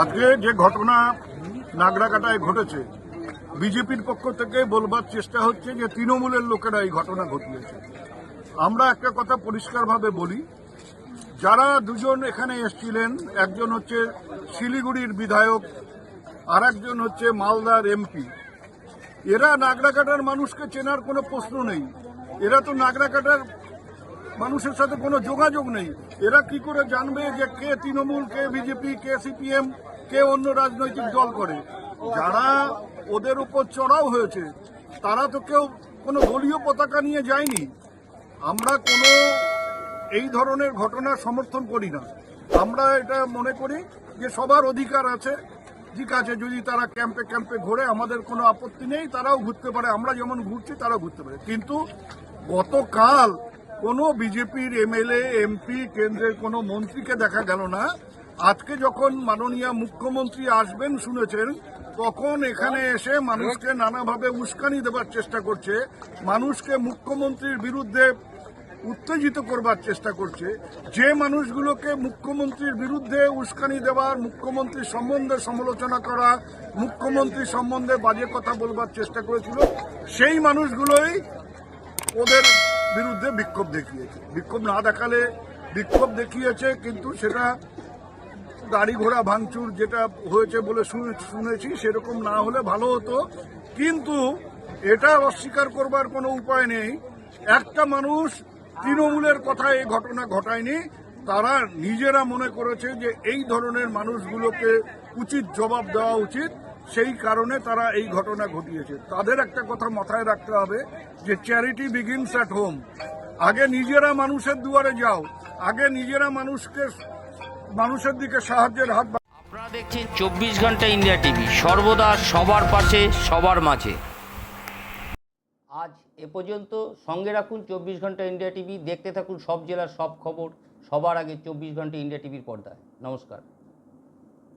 আজকে যে ঘটনা নাগরাকাটায় ঘটেছে, বিজেপির পক্ষ থেকে বলবার চেষ্টা হচ্ছে যে তৃণমূলের লোকেরা এই ঘটনা ঘটিয়েছে। আমরা একটা কথা পরিষ্কারভাবে বলি, যারা দুজন এখানে এসেছিলেন, একজন হচ্ছে শিলিগুড়ির বিধায়ক আর একজন হচ্ছে মালদার এমপি, এরা নাগরাকাটার মানুষকে চেনার কোনো প্রশ্ন নেই। এরা তো নাগরাকাটার মানুষের সাথে কোনো যোগাযোগ নেই। এরা কি করে জানবে যে কে তৃণমূল, কে বিজেপি, কে সিপিএম, কে অন্য রাজনৈতিক দল করে? যারা ওদের উপর চড়াও হয়েছে, তারা তো কেউ কোনো দলীয় পতাকা নিয়ে যায়নি। আমরা কোনো এই ধরনের ঘটনা সমর্থন করি না। আমরা এটা মনে করি যে সবার অধিকার আছে। ঠিক আছে, যদি তারা ক্যাম্পে ক্যাম্পে ঘোরে, আমাদের কোনো আপত্তি নেই, তারাও ঘুরতে পারে। আমরা যেমন ঘুরছি, তারাও ঘুরতে পারে। কিন্তু গতকাল কোনো বিজেপির এমএলএ, এমপি, কেন্দ্রের কোনো মন্ত্রীকে দেখা গেল না। আজকে যখন মাননীয় মুখ্যমন্ত্রী আসবেন শুনেছেন, তখন এখানে এসে মানুষকে নানাভাবে উস্কানি দেবার চেষ্টা করছে, মানুষকে মুখ্যমন্ত্রীর বিরুদ্ধে উত্তেজিত করবার চেষ্টা করছে। যে মানুষগুলোকে মুখ্যমন্ত্রীর বিরুদ্ধে উস্কানি দেওয়ার মুখ্যমন্ত্রী সম্বন্ধে সমালোচনা করা মুখ্যমন্ত্রী সম্বন্ধে বাজে কথা বলবার চেষ্টা করেছিল, সেই মানুষগুলোই ওদের বিরুদ্ধে বিক্ষোভ দেখিয়েছে। বিক্ষোভ না দেখালে বিক্ষোভ দেখিয়েছে, কিন্তু সেটা গাড়ি ঘোড়া ভাঙচুর যেটা হয়েছে বলে শুনে- শুনেছি, সেরকম না হলে ভালো হতো। কিন্তু এটা অস্বীকার করবার কোনো উপায় নেই। একটা মানুষ তৃণমূলের কথা এই ঘটনা ঘটায়নি। তারা নিজেরা মনে করেছে যে এই ধরনের মানুষগুলোকে উচিত জবাব দেওয়া উচিত। সেই কারণে তারা এই ঘটনা ঘটিয়েছে। তাদের একটা কথা মাথায় রাখতে হবে যে চ্যারিটি বিগিনস অ্যাট হোম আগে নিজেরা মানুষের দুয়ারে যাও আগে নিজেরা মানুষকে মানুষের দিকে সাহায্যের হাত আপনারা দেখছেন চব্বিশ ঘণ্টা ইন্ডিয়া টিভি সর্বদা সবার পাশে সবার মাঝে। আজ এ পর্যন্ত সঙ্গে রাখুন চব্বিশ ঘণ্টা ইন্ডিয়া টিভি দেখতে থাকুন সব জেলার সব খবর সবার আগে চব্বিশ ঘণ্টা ইন্ডিয়া টিভির পর্দায়। নমস্কার।